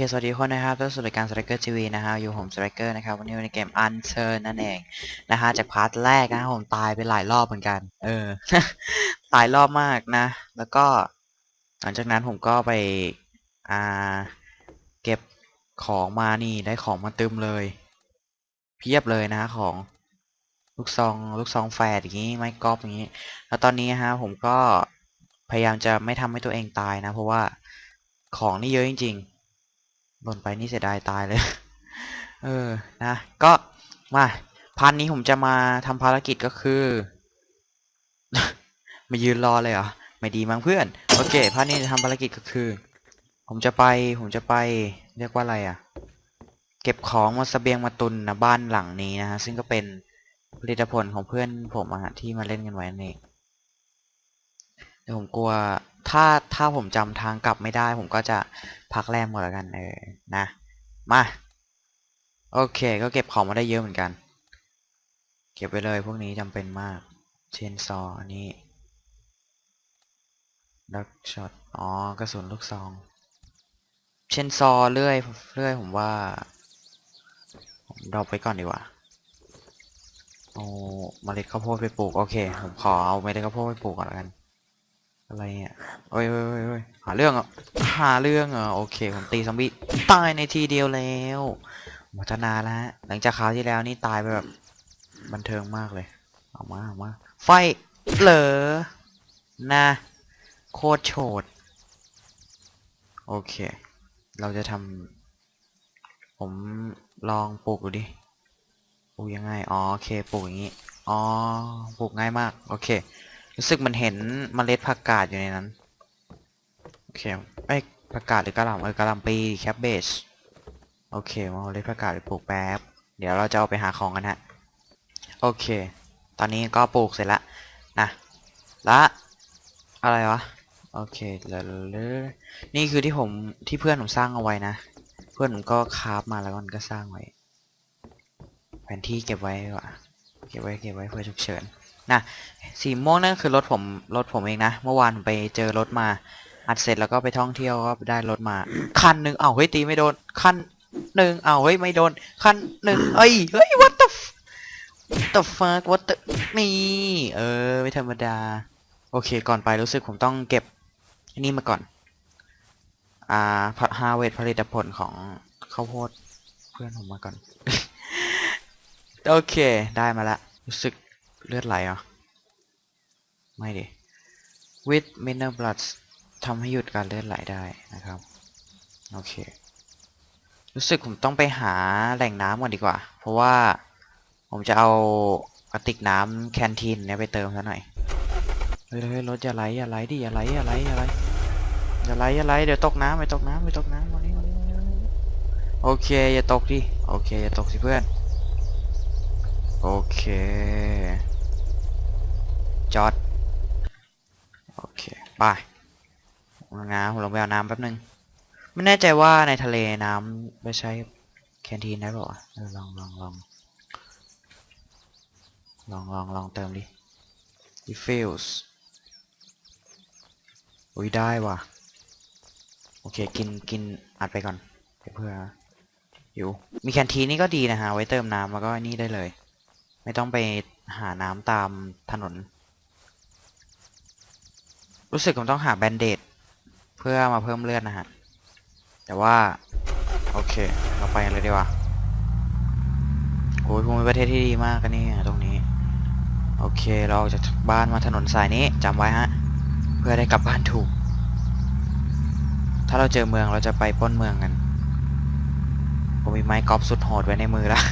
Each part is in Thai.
คสวัสดีทุกคนนะครับต้อนสู่รายการ Striker TV นะฮะอยู่ผม Striker นะครับวันนี้ในเกม Unturn นั่นเองนะฮะจากพาร์ทแรกนะผมตายไปหลายรอบเหมือนกัน เออหลายรอบมากนะ แล้วก็ หลังจากนั้นผมก็ไป อ่า เก็บของมานี่ได้ของมาตึมเลย เพียบเลยนะฮะของลูกซองลูกซองแฝดอย่างนี้ไม้กอล์ฟอย่างนี้ แล้วตอนนี้ฮะผมก็พยายามจะไม่ทำให้ตัวเองตายนะ เพราะว่าของนี่เยอะจริง ๆ หล่นไปนี่เสียดายตายเลย เออ นะ ก็มาพาร์ทนี้ผมจะมาทำภารกิจก็คือ มายืนรอเลยเหรอ ไม่ดีมั้งเพื่อน โอเค พาร์ทนี้จะทำภารกิจก็คือ ผมจะไป ผมจะไป เรียกว่าอะไรอะ เก็บของมาเสบียงมาตุนนะบ้านหลังนี้นะฮะ ซึ่งก็เป็นผลิตผลของเพื่อนผมอะฮะที่มาเล่นกันไว้นั่น ผมกลัวถ้าถ้าผมจำทางกลับไม่ได้ ผมก็จะพักแรมก่อนแล้วกันเออนะมาโอเค ก็เก็บของมาได้เยอะเหมือนกัน เก็บไปเลยพวกนี้จำเป็นมาก เชนซออันนี้ดักช็อตอ๋อกระสุนลูกซอง เชนซอเลื่อยเลื่อยผมว่า ผมดรอปไปก่อนดีกว่าเอาเมล็ดข้าวโพดไปปลูก โอเค ผมขอเอาเมล็ดข้าวโพดไปปลูกก่อนแล้วกัน อะไรเนี่ยโอ้ยโอ้ยโอ้ยหาเรื่องอะหาเรื่องอะโอเคผมตีซอมบี้ตายในทีเดียวแล้วหมดนาแล้วฮะหลังจากคราวที่แล้วนี่ตายไปแบบบันเทิงมากเลย เอามาเอามาไฟเหลอนะโคตรโฉดโอเค เราจะทำผมลองปลูกดูดิปลูกยังไง อ๋อโอเคปลูกอย่างนี้ อ๋อปลูกง่ายมาก โอเค รู้สึกมันเห็นเมล็ดผักกาดอยู่ในนั้น โอเคไอ้ผักกาดหรือกระหล่ำเออกระหล่ำปีแคบเบจโอเคมเอาเมล็ดผักกาดไปปลูกแป๊บ เดี๋ยวเราจะเอาไปหาของกันฮะ โอเค ตอนนี้ก็ปลูกเสร็จละนะละอะไรวะ โอเคแล้วนี่คือที่ผมที่เพื่อนผมสร้างเอาไว้นะ เพื่อนผมก็คราฟมาแล้วมันก็สร้างไว้ แผนที่เก็บไว้ว่ะเก็บไว้เก็บไว้เพื่อฉุกเฉิน นะสีม่วงนั่นคือรถผมรถผมเองนะ เมื่อวานไปเจอรถมา อัดเสร็จแล้วก็ไปท่องเที่ยวก็ได้รถมา คันหนึ่งเอ้าเฮ้ยตีไม่โดน คันหนึ่งเอ้าเฮ้ยไม่โดน คันหนึ่งเอ้ยเฮ้ย what the what the fuck what the นี่เออ ไม่ธรรมดา โอเค ก่อนไปรู้สึกผมต้องเก็บนนี้มาก่อน อ่าพัดฮาเวทผลิตผลของข้าวโพดเพื่อนผมมาก่อน โอเค ได้มาละ รู้สึก เลือดไหลเหรอะไม่ดิ with mineral blood ทำให้หยุดการเลือดไหลได้นะครับ โอเค รู้สึกผมต้องไปหาแหล่งน้ำก่อนดีกว่า เพราะว่าผมจะเอากระติกน้ำแคนทีนเนี่ยไปเติมซะหน่อยเฮ้ยเฮ้ยรถอย่าไหลอย่าไหลดิอย่าไหลอย่าไหลอย่าไหลอย่าไหลอย่าไหลเดี๋ยวตกน้ำไปตกน้ำไปตกน้ำมานี่มานี่มานี่มานี่โอเคอย่าตกดิโอเคอย่าตกสิเพื่อนโอเค จอด โอเคไปน้ำผมลงไปเอาน้ำแป๊บนึง ไม่แน่ใจว่าในทะเลน้ำไปใช้แคนทีนได้ป่าวะเออลองลองลองลองลองลองเติมดิ refills อุ้ยได้ว่ะ โอเค กินกินอัดไปก่อนเดี๋ยวเพื่ออยู่ มีแคนทีนนี่ก็ดีนะฮะ ไว้เติมน้ำแล้วก็นี่ได้เลย ไม่ต้องไปหาน้ำตามถนน รู้สึกผมต้องหาแบนเดดเพื่อมาเพิ่มเลือดนะฮะ แต่ว่า โอเค เราไปกันเลยดีกว่าโอ้ยภูมิประเทศที่ดีมากกันนี่ตรงนี้ โอเคเราออกจากบ้านมาถนนสายนี้จำไว้ฮะ เพื่อได้กลับบ้านถูก ถ้าเราเจอเมืองเราจะไปป้นเมืองกันผมมีไม้กอล์ฟสุดโหดไว้ในมือแล้ว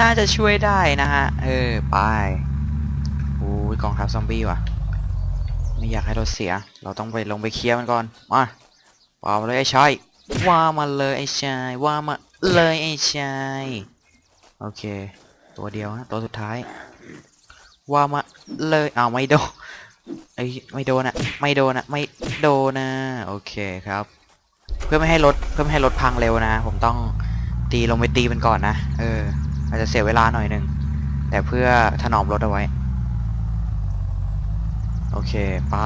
น่าจะช่วยได้นะฮะ เออ ไป โอ้ยกองทัพซอมบี้ว่ะ ไม่อยากให้รถเสีย เราต้องไปลงไปเคลียร์มันก่อน มาว่ามาเลยไอ้ชายว่ามาเลยไอ้ชายว่ามาเลยไอ้ชายโอเค ตัวเดียวฮะตัวสุดท้าย ว่ามาเลยอ้าวไม่โดนไอ้ไม่โดนอะไม่โดนอะไม่โดนนะโอเคครับ เพื่อไม่ให้รถเพื่อไม่ให้รถพังเร็วนะ ผมต้องตีลงไปตีมันก่อนนะเอออาจจะเสียเวลาหน่อยหนึ่งแต่เพื่อถนอมรถเอาไว้ โอเค ไป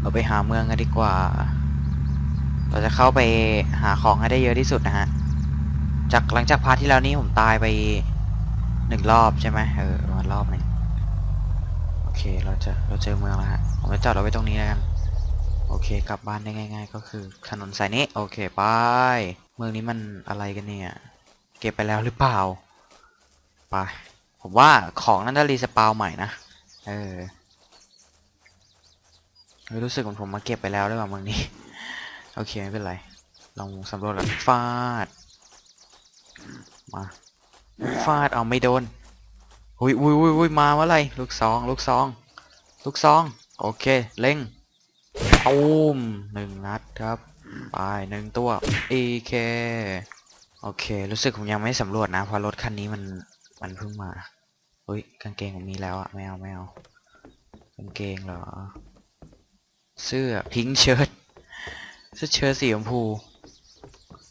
เราไปหาเมืองกันดีกว่า เราจะเข้าไปหาของให้ได้เยอะที่สุดนะฮะ จากหลังจากพาร์ทที่แล้วนี้ผมตายไปหนึ่งรอบใช่ไหมเออมารอบหนึ่งโอเค เราจะเราเจอเมืองแล้วฮะ ผมจะจอดเราไว้ตรงนี้แล้วกัน โอเค กลับบ้านได้ง่าย ๆ ก็คือถนนสายนี้ โอเค ไป เมืองนี้มันอะไรกันเนี่ย เก็บไปแล้วหรือเปล่า ไป ผมว่าของนั่นจะรีสปาวใหม่นะ เออรู้สึกเหมือนผมมาเก็บไปแล้วด้วยว่าเมืองนี้ โอเค ไม่เป็นไร ลองสำรวจกันฟาด มาฟาดเอาไม่โดนอุ้ยอุ้ยอุ้ยอุ้ยมาเมื่อไรลูกซองลูกซอง ลูกซอง โอเค เล็งตูมหนึ่งนัดครับ ไปหนึ่งตัว EK โอเค รู้สึกผมยังไม่สำรวจนะเพราะรถคันนี้มันมันเพิ่งมา ฮ้ยกางเกงผมมีแล้วอะไม่เอาไม่เอากางเกงเหรอ เสื้อพิงเชิ้ตเสื้อเชิ้ตสีชมพู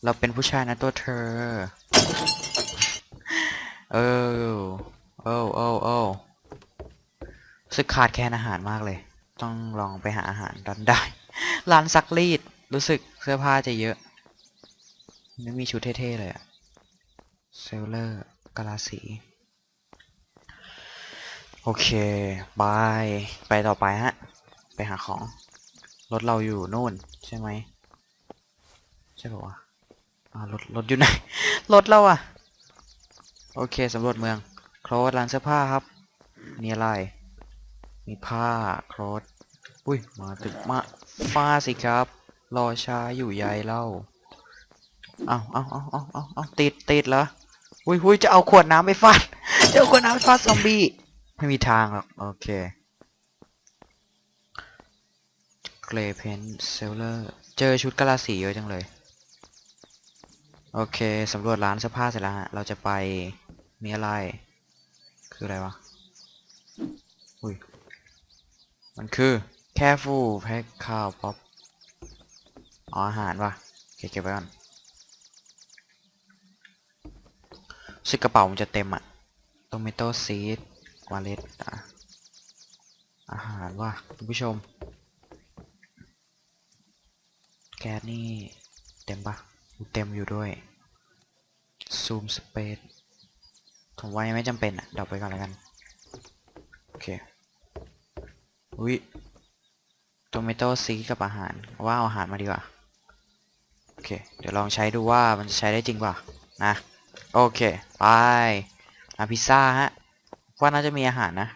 เราเป็นผู้ชายนะตัวเธอ เออโอ้โอ้โอ้รู้สึกขาดแคลนอาหารมากเลย ต้องลองไปหาอาหารรันได้ ร้านซักรีด รู้สึกเสื้อผ้าจะเยอะ ไม่มีชุดเท่ๆเลยอะเซลเลอร์กาลาสี โอเค บาย ไปต่อไปฮะ ไปหาของ รถเราอยู่นู่น ใช่ไหม ใช่ป่าวะรถ รถอยู่ไหน รถเราอะโอเค สำรวจเมือง โครสร้านเสื้อผ้าครับ มีอะไร มีผ้า โครสอุ้ย มาถึงมาฟ้าสิครับ รอช้าอยู่ใยเล่า เอาเอาเอาเอาเอาเอาติดติดเหรอ อุ้ยอุ้ยจะเอาขวดน้ำไปฟาด จะเอาขวดน้ำไปฟาดซอมบี้ ไม่มีทางหรอก โอเค เกรเพนเซลเลอร์ เจอชุดกะลาสีเยอะจังเลย โอเค สำรวจร้านเสื้อผ้าเสร็จแล้วฮะ เราจะไป มีอะไร คืออะไรวะ อุ้ย มันคือ careful pack ข้าวป๊อปอ๋ออาหารว่ะเคเก็บไว้ก่อนรู้สึกระเป๋ามันจะเต็มอะ tomato seed วาเลตอะอาหารว่ะคุณผู้ชม แก๊สนี่ เต็มปะเต็มอยู่ด้วย ซูมสเปซผมว่ายังไม่จำเป็นอะดรอปไปก่อนแล้วกัน โอเค อุ้ยโตเมโต้ซีกับอาหาร ว่าอาหารมาดีกว่า โอเค เดี๋ยวลองใช้ดูว่ามันจะใช้ได้จริงป่ะนะ โอเค ไปอาพิซซ่าฮะ ว่าน่าจะมีอาหารนะ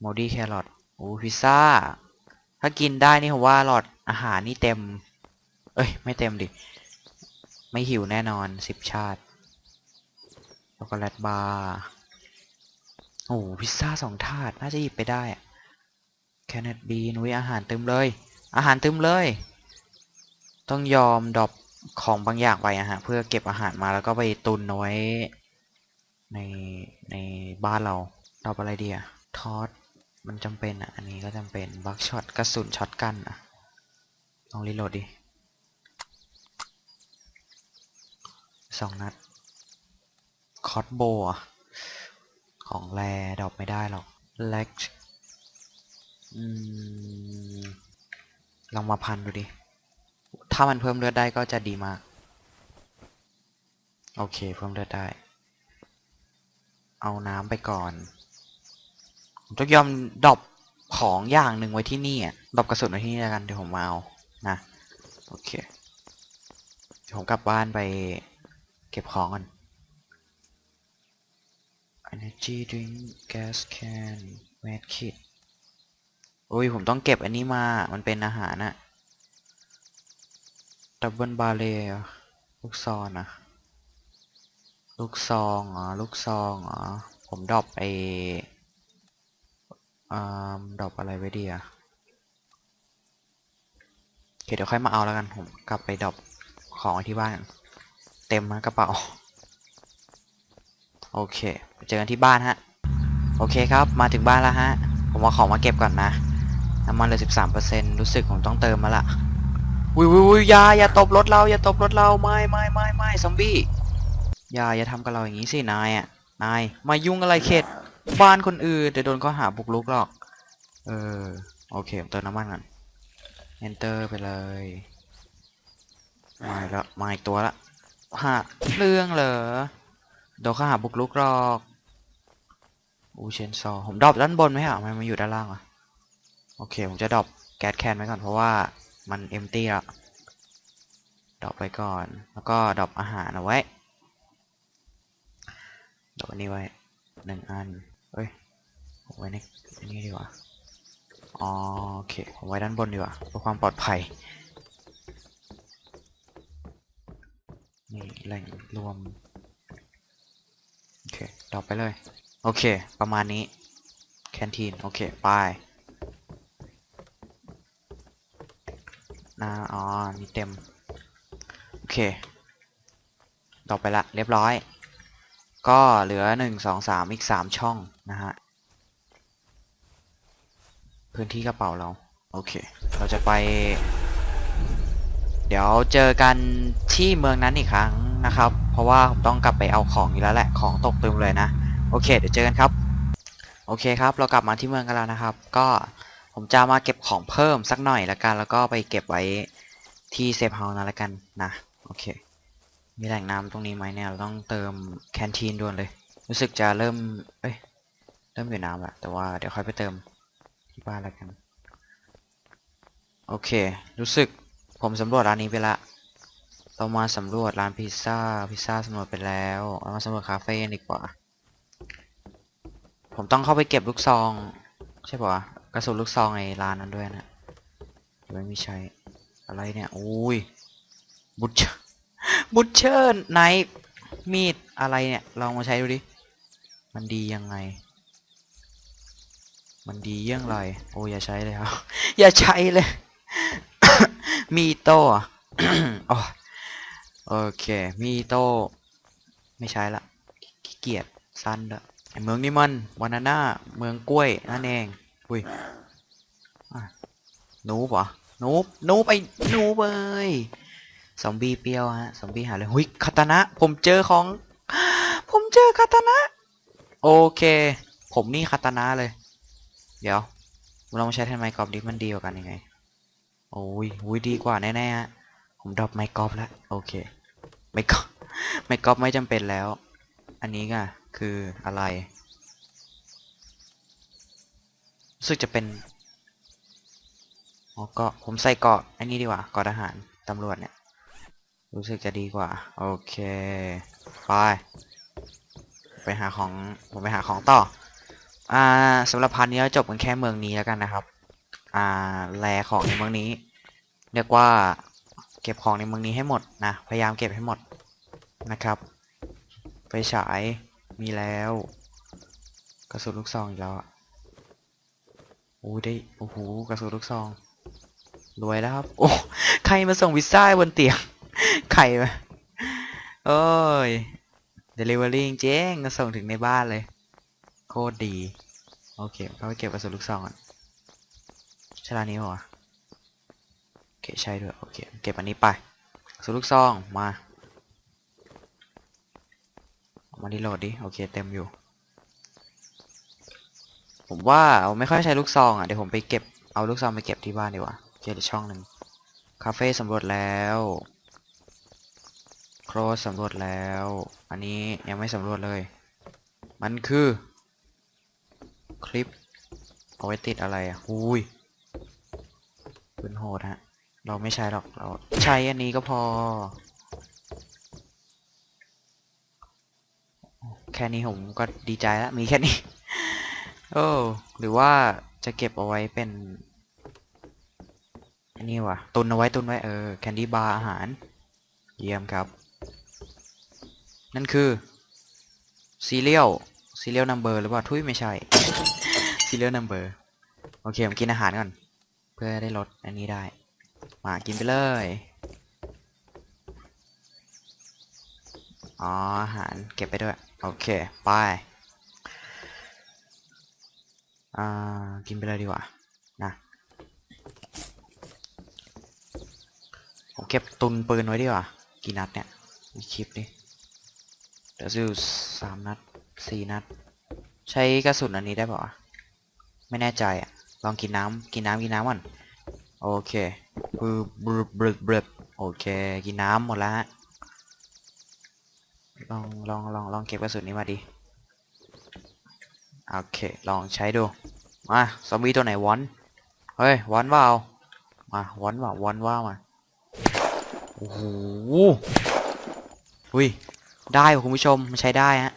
โมดี้แครอทโอ้พิซซ่า ถ้ากินได้นี่ผมว่าหลอดอาหารนี่เต็ม เอ้ย ไม่เต็มดิ ไม่หิวแน่นอนสิบชาติช็อกโกแลตบาร์โอ้พิซซ่าสองถาด น่าจะหยิบไปได้แคเนตบีนุ้ยอาหารเต็มเลย อาหารเต็มเลย ต้องยอมดรอปของบางอย่างไปอะฮะ เพื่อเก็บอาหารมาแล้วก็ไปตุนเอาไว้ในในบ้านเรา ดรอปอะไรดีอะทอสมันจำเป็นอะอันนี้ก็จำเป็นบักช็อตกระสุนช็อตกันอะลองรีโหลดดิสองนัด คอสโบอะของแรดอปไม่ได้หรอกเล็กอืมลองมาพันดูดิ ถ้ามันเพิ่มเลือดได้ก็จะดีมาก โอเค เพิ่มเลือดได้ เอาน้ำไปก่อน ต้องยอมดรอปของอย่างหนึ่งไว้ที่นี่อะดรอปกระสุนไว้ที่นี่แล้วกันเดี๋ยวผมมาเอานะโอเคเดี๋ยวผมกลับบ้านไปเก็บของก่อน energy drink gas can med kit โอ้ยผมต้องเก็บอันนี้มา มันเป็นอาหารอะดับเบิลบาเรลูกซองนะลูกซองอ๋อลูกซองอ๋อผมดรอปไอ อ่าดรอปอะไรไว้ดีอะโอเคเดี๋ยวค่อยมาเอาแล้วกันผมกลับไปดรอปของไว้ที่บ้านก่อนเต็มนะกระเป๋า โอเคไปเจอกันที่บ้านฮะ โอเคครับ มาถึงบ้านแล้วฮะ ผมเอาของมาเก็บก่อนนะน้ำมันเหลือสิบสามเปอร์เซ็นรู้สึกผมต้องเติมมาละวิววิวอย่าอย่าตบรถเรา อย่าตบรถเราไม่ไม่ไม่ไม่ซอมบี้อย่าอย่าทำกับเราอย่างนี้สินายอะนายมายุ่งอะไรเขต บ้านคนอื่นเดี๋ยวโดนข้อหาบุกรุกหรอก เออ โอเคผมเติมน้ำมันก่อน enter ไปเลยมาแล้วมาอีกตัวละหาเรื่องเหรอโดนข้าหาบุกลุกหรอกอูเชนซอผมดรอปด้านบนไหมฮะทำไมาอยู่ด้านล่างอะโอเค ผมจะดรอปแก๊สแคนไว้ก่อนเพราะว่ามันเอ็มตี้ละดรอปไปก่อน แล้วก็ดรอปอาหารเอาไว้ดรอปอันนี้ไว้หนึ่งอัน ไว้ในนี้ดีกว่าอ๋อโอเคผมไว้ด้านบนดีกว่าเพื่อความปลอดภัย นี่แหล่งรวม โอเคต่อไปเลย โอเค ประมาณนี้ แคนทีน โอเค ไปนาอ๋อ มีเต็ม โอเค ต่อไปละ เรียบร้อย ก็เหลือหนึ่งสองสามอีกสามช่องนะฮะ พื้นที่กระเป๋าเรา โอเค เราจะไป เดี๋ยวเจอกันที่เมืองนั้นอีกครั้งนะครับ เพราะว่าผมต้องกลับไปเอาของอยู่แล้วแหละ ของตกตึมเลยนะ โอเค เดี๋ยวเจอกันครับ โอเคครับ เรากลับมาที่เมืองกันแล้วนะครับ ก็ผมจะมาเก็บของเพิ่มสักหน่อยละกัน แล้วก็ไปเก็บไว้ที่เซฟเฮาส์นั่นละกันนะ โอเค มีแหล่งน้ำตรงนี้ไหมเนี่ย เราต้องเติมแคนทีนด่วนเลย รู้สึกจะเริ่ม เอ้ย เริ่มอยู่น้ำละแต่ว่าเดี๋ยวค่อยไปเติม ที่บ้านละกัน โอเค รู้สึกผมสำรวจร้านนี้ไปละเรามาสำรวจร้านพิซซ่า พิซซ่าสำรวจไปแล้วเรามาสำรวจคาเฟ่กันดีกว่า ผมต้องเข้าไปเก็บลูกซอง ใช่ปะกระสุนลูกซองในร้านนั้นด้วยนะหรือไม่มีใช้อะไรเนี่ยอุ้ยบุชบุชเชอร์ไนฟ์มีดอะไรเนี่ย ลองมาใช้ดูดิ มันดียังไง มันดีเยี่ยงไร โอ้ยอย่าใช้เลยครับ อย่าใช้เลย มีโต้อ๋อโอเค มีโต้ไม่ใช้ละขี้เกียจสั้นละเมืองนี้มันวานาน่าเมืองกล้วยนั่นเอง อุ้ยนูบเหรอนูบนูบไอ้นูบเอ้ยซอมบี้เปรี้ยวฮะซอมบี้หาเลยหุยคาตานะ ผมเจอของ ผมเจอคาตานะ โอเค ผมนี่คาตานะเลย เดี๋ยวเรามาใช้แทนไมค์กอล์ฟดิมันดีกว่ากันยังไง โอ้ยโอ้ยดีกว่าแน่ๆฮะ ผมดรอปไมค์กอล์ฟแล้ว โอเค ไมค์กอล์ฟไมค์กอล์ฟไม่จำเป็นแล้ว อันนี้ก็คืออะไรรู้สึกจะเป็นอ๋อเกาะผมใส่เกาะอันนี้ดีกว่าเกาะทหารตำรวจเนี่ย รู้สึกจะดีกว่า โอเค ไป ไปหาของ ผมไปหาของต่อ อ่าสำหรับพันนี้เราจบกันแค่เมืองนี้แล้วกันนะครับ อ่าแลของในเมืองนี้ เรียกว่าเก็บของในเมืองนี้ให้หมดนะ พยายามเก็บให้หมดนะครับไฟฉายมีแล้ว กระสุนลูกซองอีกแล้วอะโอ้ได้โอ้โหกระสุนลูกซองรวยแล้วครับ โอ้ใครมาส่งพิซซ่าบนเตียงใครมาโอ้ยเดลิเวอรี่เจ๊งมาส่งถึงในบ้านเลย คตรดี โอเคเขาไปเก็บกระสุนลูกซองก่อนช่ร้านนี้เหรอโอเคใช่ด้วยโอเคเก็บอันนี้ไปกระสุนลูกซองมาเอามาดีโหลดดิโอเคเต็มอยู่ ผมว่าผมไม่ค่อยใช้ลูกซองอะเดี๋ยวผมไปเก็บเอาลูกซองไปเก็บที่บ้านดีกว่าเคเดี๋ยวช่องหนึ่งคาเฟ่สำรวจแล้วโครสสำรวจแล้ว อันนี้ยังไม่สำรวจเลย มันคือ คลิป เอาไว้ติดอะไรอะหุยปืนโหดฮะ เราไม่ใช้หรอก เราใช้อันนี้ก็พอ แค่นี้ผมก็ดีใจแล้ว มีแค่นี้ โอ้ หรือว่าจะเก็บเอาไว้เป็น อันนี่วะตุนเอาไว้ตุนไว้เออ แคนดี้บาร์อาหาร เยี่ยมครับ นั่นคือซีเรียล ซีเรียลนัมเบอร์หรือว่าทุยไม่ใช่ซีเรียลนัมเบอร์โอเค ผมกินอาหารก่อน เพื่อได้ลดอันนี้ได้ มากินไปเลย อ๋อ อาหารเก็บไปด้วย โอเค ไป อ่า กินไปเลยดีกว่า นะผมเก็บตุนปืนไว้ดีกว่า กี่นัดเนี่ย มีคลิปดิเดี๋ยวซื้อสามนัด สี่นัด ใช้กระสุนอันนี้ได้ป่ะไม่แน่ใจอะ ลองกินน้ำกินน้ำกินน้ำก่อน โอเคบืบบบบบบโอเค กินน้ำหมดแล้วฮะ ลองลองลองลองเก็บกระสุนนี้มาดิ โอเค ลองใช้ดู มาซอมบี้ตัวไหนวอนเฮ้ยวอนเปล่ามาวอนเปล่าวอนว่ามา โอ้โหอุ้ยได้คุณผู้ชมมันใช้ได้ฮะ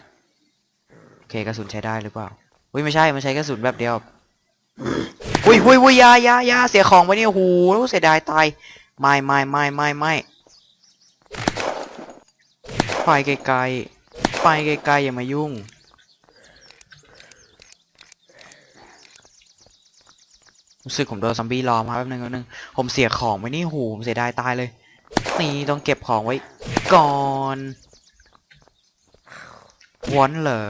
เคกระสุนใช้ได้หรือเปล่าอุ้ยไม่ใช่มันใช้กระสุนแบบเดียวอุ้ยอุ้ยอุ้ยยายายาเสียของไปเนี่ยโอ้โหเสียดายตายไม่ไม่ไม่ไม่ไม่ไปไกลๆไปไกลๆอย่ามายุ่ง รู้สึกผมโดนซอมบี้ล้อมครับแป๊บนึงแป๊บนึงผมเสียของไปนี่โหผมเสียดายตายเลย นี่ต้องเก็บของไว้ ก่อนวอนเหรอ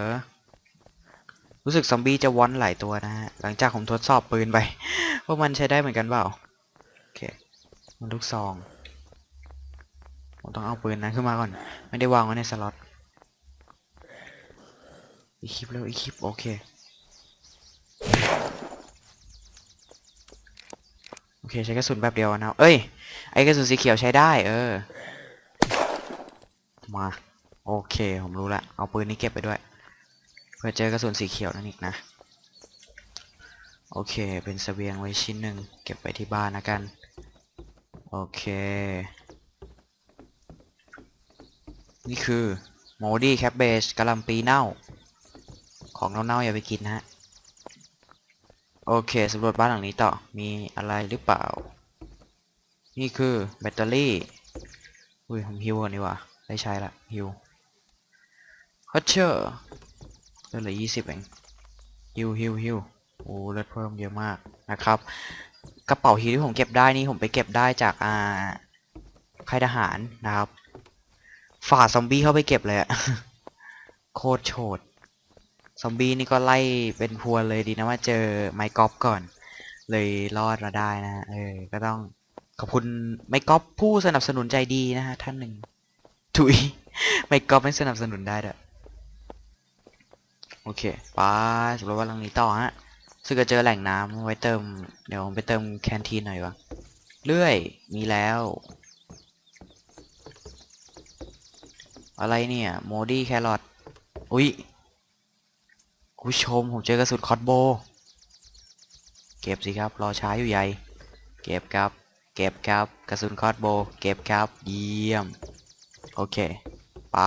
รู้สึกซอมบี้จะวอนหลายตัวนะฮะ หลังจากผมทดสอบปืนไป ว่ามันใช้ได้เหมือนกันเปล่า โอเค มันลูกซอง ผมต้องเอาปืนนั้นขึ้นมาก่อน ไม่ได้วางไว้ในสล็อต อีกคลิปเร็วอีกคลิป โอเค โอเค ใช้กระสุนแบบเดียวนะ เอ้ย ไอ้กระสุนสีเขียวใช้ได้ เออ มา โอเค ผมรู้ละ เอาปืนนี้เก็บไปด้วย เพื่อเจอกระสุนสีเขียวนั่นอีกนะ โอเค เป็นเสบียงไว้ชิ้นหนึ่งเก็บไปที่บ้านนะกัน โอเค นี่คือโมดี้แคปเบจกะหล่ำปีเน่า ของเน่าๆอย่าไปกินนะฮะ โอเคสำรวจบ้านหลังนี้ต่อ มีอะไรหรือเปล่า นี่คือแบตเตอรี่ อุ้ยผมฮิวก่อนดีกว่า ได้ใช้ละฮิวฮัตเชอร์ เลือดเหลือยี่สิบเองฮิวฮิวฮิวโอ้เลือดเพิ่มเยอะมากนะครับ กระเป๋าฮิวที่ผมเก็บได้นี่ผมไปเก็บได้จากอ่าค่ายทหารนะครับ ฝ่าซอมบี้เข้าไปเก็บเลยอะโคตรโฉดซอมบี้นี่ก็ไล่เป็นพวนเลยดีนะว่าเจอไมค์กอฟก่อน เลยรอดมาได้นะเออ ก็ต้องขอบคุณไมค์กอฟผู้สนับสนุนใจดีนะฮะท่านหนึ่งถุยไมค์กอฟไม่สนับสนุนได้ด้วย โอเคไปสำหรับว่าลังนี้ต่อฮะซึ่งก็เจอแหล่งน้ำไว้เติม เดี๋ยวไปเติมแคนทีนหน่อยวะเลื่อย มีแล้ว อะไรเนี่ย โมดี้แครอทอุ้ยคุณผู้ชม ผมเจอกระสุนคอสโบ เก็บสิครับ รอช้าอยู่ใหญ่ เก็บครับ เก็บครับ กระสุนคอสโบ เก็บครับ เยี่ยม โอเค ไป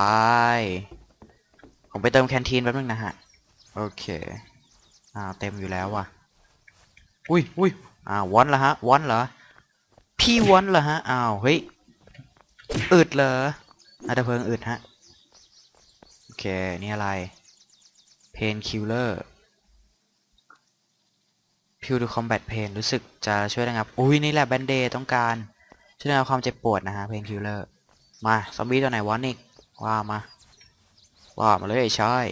ผมไปเติมแคนทีนแป๊บนึงนะฮะ โอเคอ่าเต็มอยู่แล้วว่ะ อุ้ยอุ้ยอ่าวอนละฮะวอนเหรอ พี่วอนเหรอฮะอ้าวเฮ้ยอึดเหรออาจจะเพลิงอึดฮะ โอเค นี่อะไร Pain Killer p i l to Combat Pain รู้สึกจะช่วยระงับ อุ้ยนี่แหละแบนเดต้องการช่วยระงับความเจ็บปวดนะฮะ Pain Killer มาซอมบี้ตัวไหนวะนิกว่ามา ว่ามาเลยไอ้ชาย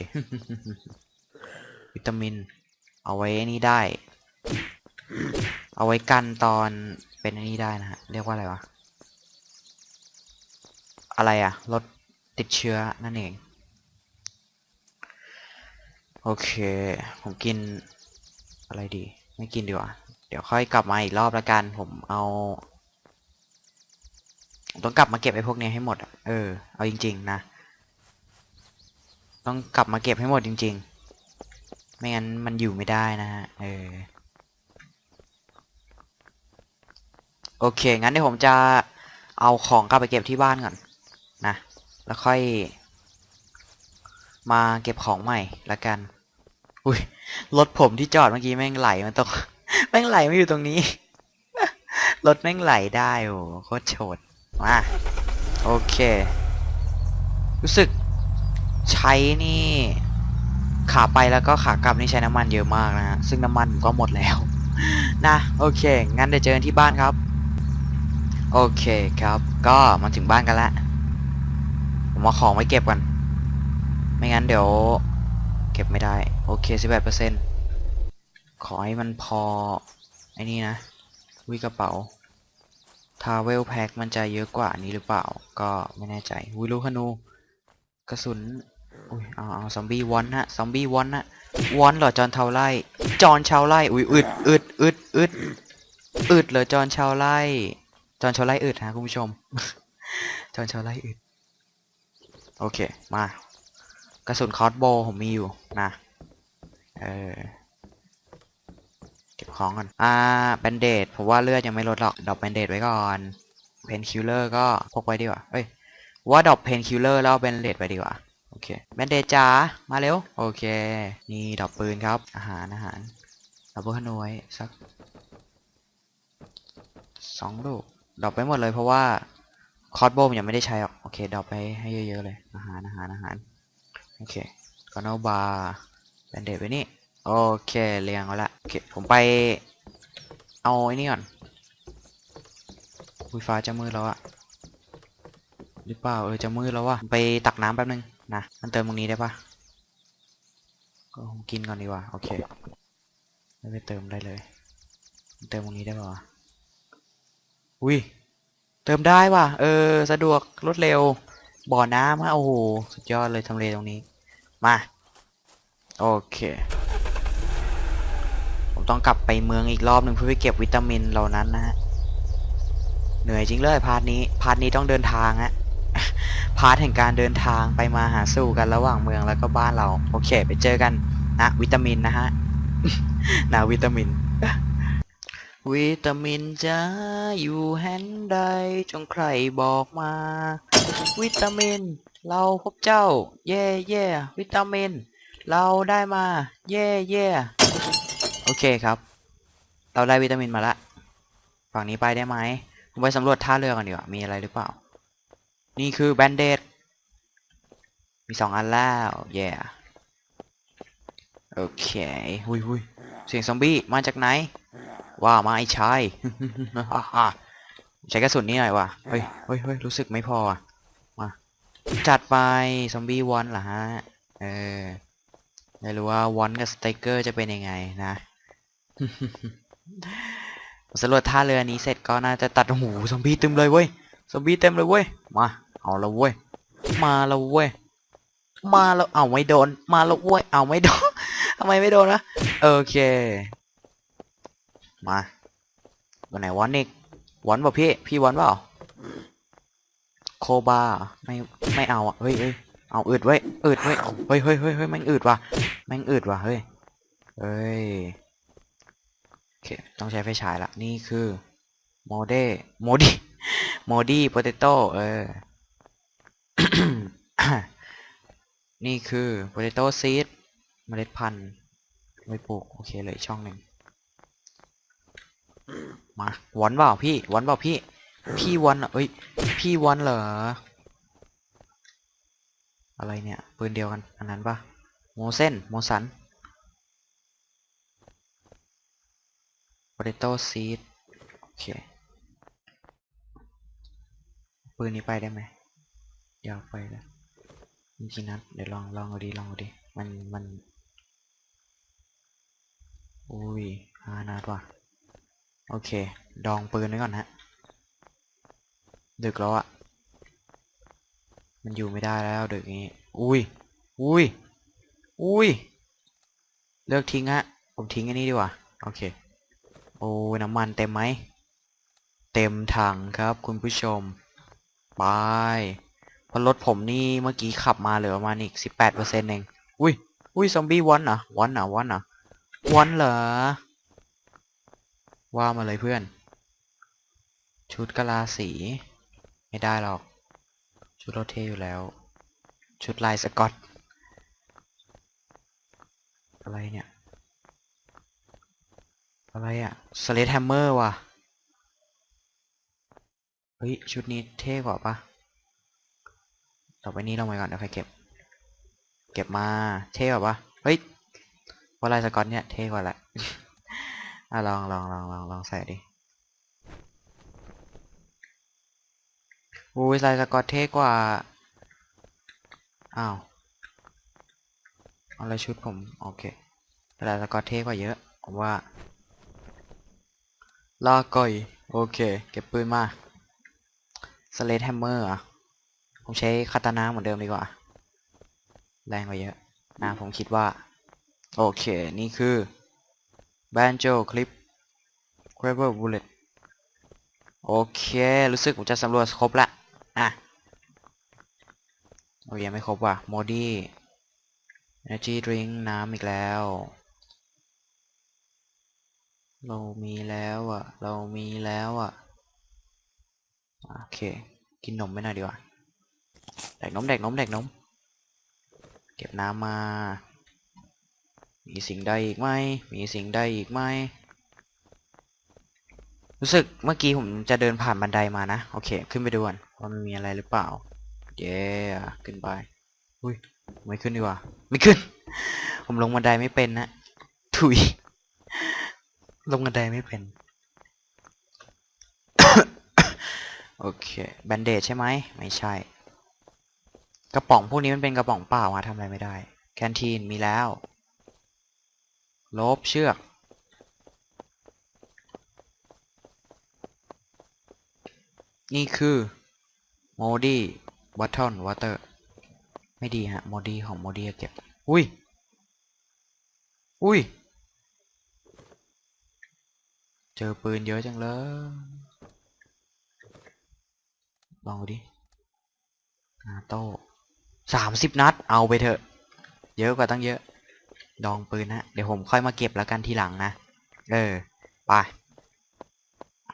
วิตามิน เอาไว้นี่ได้ เอาไว้กันตอนเป็นอันนี้ได้นะฮะ เรียกว่าอะไรวะ อะไรอะลดติดเชื้อนั่นเอง โอเค ผมกินอะไรดี ไม่กินดีกว่า เดี๋ยวค่อยกลับมาอีกรอบละกัน ผมเอาต้องกลับมาเก็บไอ้พวกนี้ให้หมด เออ เอาจริง ๆ นะ ต้องกลับมาเก็บให้หมดจริง ๆ ไม่งั้นมันอยู่ไม่ได้นะฮะ เออ โอเค งั้นเดี๋ยวผมจะเอาของกลับไปเก็บที่บ้านก่อน นะ แล้วค่อย มาเก็บของใหม่ละกัน อุ้ย รถผมที่จอดเมื่อกี้แม่งไหลมันตกแม่งไหลไม่อยู่ตรงนี้ รถแม่งไหลได้โอ้โหโคตรโฉดมาโอเค รู้สึกใช้นี่ ขาไปแล้วก็ขากลับนี่ใช้น้ำมันเยอะมากนะฮะซึ่งน้ำมันผมก็หมดแล้ว นะโอเค งั้นเดี๋ยวเจอกันที่บ้านครับ โอเคครับ ก็มาถึงบ้านกันแล้วผมเอาของไว้เก็บก่อนไม่งั้นเดี๋ยว เก็บไม่ได้ โอเค18%ขอให้มันพอไอ้นี่นะวิกระเป๋าทาเวลแพ็กมันจะเยอะกว่านี้หรือเปล่า ก็ไม่แน่ใจวิลูกธนูกระสุน อุ้ยเอาเอาซอมบี้วอนฮะซอมบี้วอนฮะวอนเหรอจอนเทาไล่จอนชาวไล่อุ้ยอึดอึดอึดอึดอึดเหรอจอนชาวไล่จอนโชว์ไล่อึดฮะคุณผู้ชมจอนโชว์ไล่อึดโอเคมากระสุนคอร์สโบผมมีอยู่นะเออเก็บของก่อนอ่าแบนเดดผมว่าเลือดยังไม่ลดหรอกดอปแบนเดดไว้ก่อนเพนคิลเลอร์ก็พกไว้ดีกว่าเอ้ยว่าดอปเพนคิลเลอร์แล้วแบนเดดไปดีกว่า เคแบนเดจ๋ามาเร็ว โอเค นี่ดอปปืนครับ อาหารอาหารดับเบิลขนวยสักสองลูกดอปไปหมดเลยเพราะว่าคอร์สโบมยังไม่ได้ใช้หรอกโอเคดอปไปให้เยอะๆเลย อาหารอาหารอาหารโอเคกอนอบาร์แบนเดดไว้นี่โอเคเรียงเอาละโอเคผมไปเอาไอ้นี่ก่อนอุยฟ้าจะมืดแล้วอะหรือเปล่าเออจะมืดแล้ววะไปตักน้ำแป๊บนึง นะมันเติมตรงนี้ได้ปะก็คงกินก่อนดีกว่า โอเคไม่ไปเติมได้เลย เติมตรงนี้ได้ปะวะอุ้ย เติมได้ว่ะ เออ สะดวก รวดเร็ว บ่อน้ำฮะ โอ้โห สุดยอดเลยทำเลตรงนี้ มา โอเค ผมต้องกลับไปเมืองอีกรอบหนึ่งเพื่อไปเก็บวิตามินเหล่านั้นนะฮะ เหนื่อยจริงเลยพาร์ทนี้ พาร์ทนี้ต้องเดินทางฮะ พาร์ทแห่งการเดินทางไปมาหาสู่กันระหว่างเมืองแล้วก็บ้านเรา โอเค ไปเจอกันนะวิตามินนะฮะนะวิตามิน วิตามินจะอยู่แห่งใดจงใครบอกมา วิตามิน เราพบเจ้า เย่เย่วิตามิน เราได้มา เย่เย่โอเคครับ เราได้วิตามินมาละ ฝั่งนี้ไปได้ไหมผมไปสำรวจท่าเรือก่อนดีกว่า มีอะไรหรือเปล่า นี่คือแบนเดดมีสองอันแล้วเย่โอเคหุยหุยเสียงซอมบี้มาจากไหนว่ามาไอ้ชายใช้กระสุนนี่หน่อยว่ะเฮ้ยเฮ้ยเฮ้ยรู้สึกไม่พอมาจัดไปซอมบี้วอนเหรอฮะเออไม่รู้ว่าวอนกับสเตเกอร์จะเป็นยังไงนะสำรวจท่าเรือนี้เสร็จก็น่าจะตัดโอ้โหซอมบี้ต็มเลยเว้ย ซอมบี้เต็มเลยเว้ย มา เอาละเว้ย มาละเว้ย มาล้วเอาไม่โดน มาละเว้ย เอาไม่โดนทำไมไม่โดนนะ โอเค มาวันไหนวอนอีกวอนเปล่าพี่ พี่วอนเปล่า โคบา ไม่ ไม่เอาอะ เฮ้ยเฮ้ยเอาอืดไว้ยอืดไว้ยเฮ้ยเฮ้ยเฮ้ยเฮ้ยแม่งอืดว่ะแม่งอืดว่ะ เฮ้ย เฮ้ย โอเค ต้องใช้ไฟฉายละ นี่คือ โมเดโมดี โมดีโปเตโต้เออ นี่คือโปเตโต้ซีดเมล็ดพันธุ์ไว้ปลูก โอเคเลยช่องหนึ่งมาวันเปล่าพี่วันเปล่าพี่ พี่วันเอ้ย พี่วันเหรอ อะไรเนี่ย ปืนเดียวกัน อันนั้นปะโมเซนโมสัน potato seed โอเค ปืนนี้ไปได้ไหมอยากไปเลยจริงๆนะเดี๋ยวลองลองเอาดีลองเอาดีมันมันอุ้ยอานาดว่ะโอเค ดองปืนไว้ก่อนฮะดึกแล้วอะมันอยู่ไม่ได้แล้วดึกนี้ อุ้ย อุ้ย อุ้ย เลือกทิ้งฮะ ผมทิ้งอันนี้ดีกว่า โอเค โอ้น้ำมันเต็มไหม เต็มถังครับคุณผู้ชม ไปเพราะรถผมนี่เมื่อกี้ขับมาเหลือประมาณอีกสิบแปดเปอร์เซ็นต์เอง อุ้ย อุ้ยซอมบี้วันเหรอวันเหรอวันเหรอวันเหรอ ว่ามาเลยเพื่อน ชุดกะลาสี ไม่ได้หรอก ชุดโรเทอยู่แล้ว ชุดลายสกอต อะไรเนี่ย อะไรอะสเลดแฮมเมอร์ว่ะ เฮ้ย ชุดนี้เท่กว่าปะต่อไปนี้ลงไปก่อนเดี๋ยวค่อยเก็บ เก็บมาเท่กว่าปะเฮ้ยว่าลายสกอตเนี่ยเท่กว่าแหละอะลองลองลองลองลองใส่ดิอุ้ยลายสกอตเท่กว่าอ้าวอาแล้วชุดผมโอเคลายสกอตเท่กว่าเยอะผมว่าลาก่อยโอเค เก็บปืนมา สเลดแฮมเมอร์อะผมใช้คาตานาเหมือนเดิมดีกว่า แรงกว่าเยอะนะผมคิดว่า โอเค นี่คือ Banjo Clip Gravel Bullet โอเค รู้สึกผมจะสำรวจครบละ อะ โอ้ยยังไม่ครบว่ะโมดี้ energy drink น้ำอีกแล้ว เรามีแล้วอะ เรามีแล้วอะ โอเค กินนมไม่น่อยดีกว่าแดกนมแดกนมแดกนม เก็บน้ำมา มีสิ่งใดอีกไหม มีสิ่งใดอีกไหม รู้สึกเมื่อกี้ผมจะเดินผ่านบันไดมานะ โอเค ขึ้นไปดูก่อนว่ามันมีอะไรหรือเปล่า เย้ขึ้นไป อุ้ย ไม่ขึ้นดีกว่า ไม่ขึ้น ผมลงบันไดไม่เป็นนะ ถุย ลงบันไดไม่เป็น โอเคแบนเดจใช่ไหมไม่ใช่ กระป๋องพวกนี้มันเป็นกระป๋องเปล่าอะทำอะไรไม่ได้ แคนทีนมีแล้ว ลบเชือก นี่คือโมดี้วัตทอนวอเตอร์ไม่ดีฮะโมดี้ของโมดี้เก็บ อุ้ย อุ้ย เจอปืนเยอะจังเลย ลองดูดินาโต้สามสิบนัด เอาไปเถอะ เยอะกว่าตั้งเยอะ ดองปืนนะ เดี๋ยวผมค่อยมาเก็บแล้วกันทีหลังนะ เออ ไป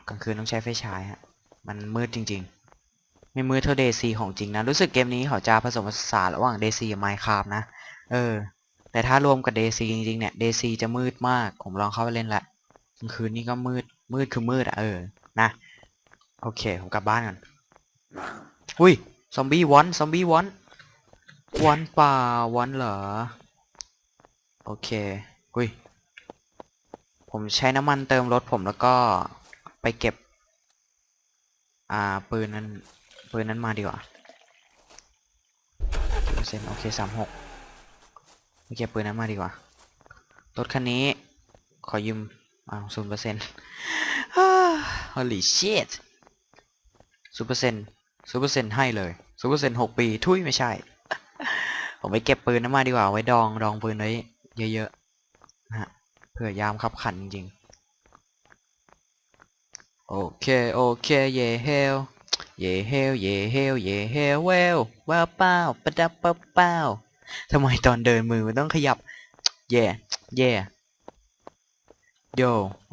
กลางคืนต้องใช้ไฟฉายฮะ มันมืดจริง ๆ ไม่มืดเท่าเดซีของจริงนะ รู้สึกเกมนี้เขาจะผสมผสานระหว่างเดซีกับไมค์คราฟนะ เออ แต่ถ้ารวมกับเดซีจริงๆเนี่ย เดซีจะมืดมาก ผมลองเข้าไปเล่นละกลางคืนนี่ก็มืด มืดคือมืดอะเออ นะ โอเค ผมกลับบ้านก่อน อุ้ย ซอมบี้วอนซอมบี้วอนวอนป่าวอนเหรอ โอเค อุ้ย ผมใช้น้ำมันเติมรถผมแล้วก็ไปเก็บ อ่า ปืนนั้น ปืนนั้นมาดีกว่าเปอร์เซ็นต์โอเคสามหกไปเก็บปืนนั้นมาดีกว่า รถคันนี้ ขอยืม อ้าวศูนย์เปอร์เซ็นต์ holy shit ศูนย์เปอร์เซ็นต์ ศูเปอร์เซนต์ให้เลยศูเปอร์เซนต์หกปี ทุยไม่ใช่ ผมไปเก็บปืนนั้นมาดีกว่า ไว้ดองดองปืนไว้เยอะๆนะฮะเผื่อยามขับขันจริงโอเค โอเค เย่เฮล เย่เฮล เย่เฮล เย่เฮลเวลว้าวเป้าปะดับเป้าเป้าทำไมตอนเดินมือมันต้องขยับ เย่เย่โย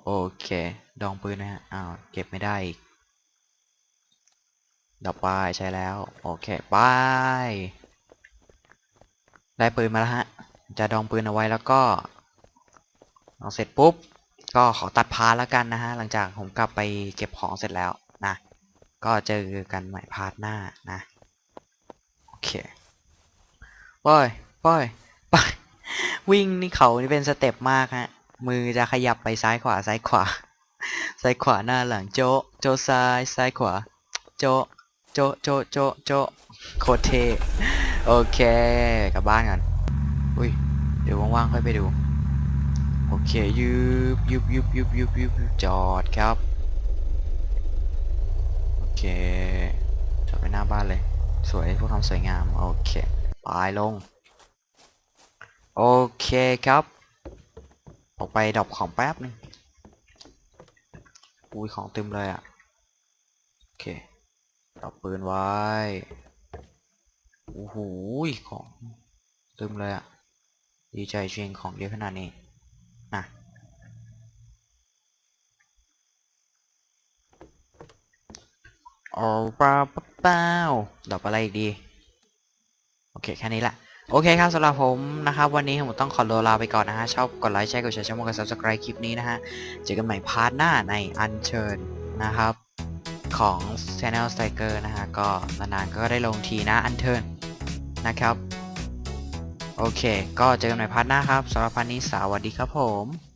โอเค ดองปืนนะฮะ อ้าว เก็บไม่ได้อีก ดับไปใช้แล้ว โอเคไปได้ปืนมาแล้วฮะ จะดองปืนเอาไว้แล้วก็เอาเสร็จปุ๊บ ก็ขอตัดพาร์ทแล้วกันนะฮะ หลังจากผมกลับไปเก็บของเสร็จแล้วนะ ก็เจอกันใหม่พาร์ทหน้านะ โอเคปอยปอยไปวิ่งนี่เขานี่เป็นสเต็ปมากฮะ มือจะขยับไปซ้ายขวาซ้ายขวา ซ้ายขวาหน้าหลังโจโจซ้ายซ้ายขวาโจ โจะโจะโจะโจะโคตรเทโอเค กลับบ้านกันอุ้ย เดี๋ยวว่างๆค่อยไปดู โอเคยุบยุบยุบยุบยุบยุบยุบจอดครับ โอเค จอดไปหน้าบ้านเลย สวยเพื่อความสวยงาม โอเคไปลง โอเคครับ ออกไปดรอปของแป๊บนึงอุ้ยของเต็มเลยอะ โอเค ดรอปปืนไว้ โอ้โหของต็มเลยอะดีใจจริงของเยอะขนาดนี้นะโอ้เปล่าเปล่าเปล่าดอกอะไรอีกดี โอเค แค่นี้แหละโอเคครับสำหรับผมนะครับ วันนี้ผมต้องขอตัวลาไปก่อนนะฮะ ชอบกดไลค์แชร์กดแชร์ช่องมกด subscribe คลิปนี้นะฮะ เจอกันใหม่พาร์ทหน้าในอันเชิญนะครับ ของ Channel Striker นะฮะ ก็นานๆก็ได้ลงทีนะอันเทิร์นะครับ โอเค ก็เจอกันใหม่พาร์ทหน้าครับสำหรับพาร์ทนี้สวัสดีครับผม